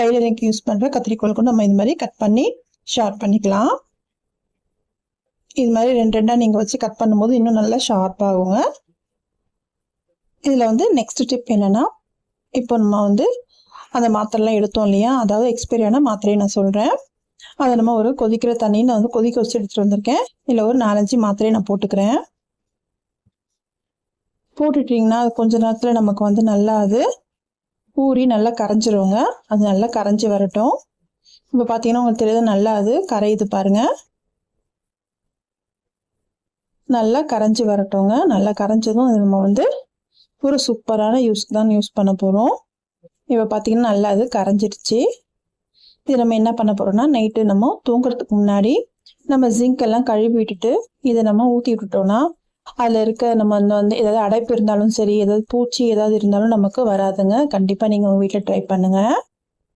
டைலரிங்க்கு use பண்ணுற கத்திரிக்கோல் கூட நம்ம இது மாதிரி கட் பண்ணி ஷார்ப் பண்ணிக்கலாம். இது மாதிரி ரெண்டு ரெண்டாக நீங்கள் வச்சு கட் பண்ணும்போது இன்னும் நல்லா ஷார்ப் ஆகுங்க. இதில் வந்து நெக்ஸ்ட் டிப் என்னென்னா இப்போ நம்ம வந்து அந்த மாத்திரைலாம் எடுத்தோம் இல்லையா? அதாவது எக்ஸ்பைரியான மாத்திரையை நான் சொல்கிறேன் அதை நம்ம ஒரு கொதிக்கிற தண்ணி நான் வந்து கொதிக்க வச்சு எடுத்துகிட்டு வந்திருக்கேன். இல்லை ஒரு நாலஞ்சு மாத்திரையை நான் போட்டுக்கிறேன். போட்டுட்டிங்கன்னா அது கொஞ்ச நேரத்தில் நமக்கு வந்து நல்லா அது பூரி நல்லா கரைஞ்சிருவோங்க அது நல்லா கரைஞ்சி வரட்டும். இப்போ பார்த்தீங்கன்னா உங்களுக்கு தெரியுது நல்லா அது கரையுது பாருங்க. நல்லா கரைஞ்சி வரட்டோங்க. நல்லா கரைஞ்சதும் அது நம்ம வந்து ஒரு சூப்பரான யூஸ்க்கு தான் யூஸ் பண்ண போகிறோம் இப்போ பார்த்தீங்கன்னா நல்லா அது கரைஞ்சிடுச்சு இது நம்ம என்ன பண்ண போகிறோம்னா நைட்டு நம்ம தூங்குறதுக்கு முன்னாடி நம்ம ஜிங்க் எல்லாம் கழுவி விட்டுட்டு இதை நம்ம ஊற்றி விட்டுட்டோம்னா அதில் இருக்க நம்ம வந்து வந்து ஏதாவது அடைப்பு இருந்தாலும் சரி ஏதாவது பூச்சி ஏதாவது இருந்தாலும் நமக்கு வராதுங்க. கண்டிப்பாக நீங்கள் உங்கள் வீட்டில் ட்ரை பண்ணுங்கள்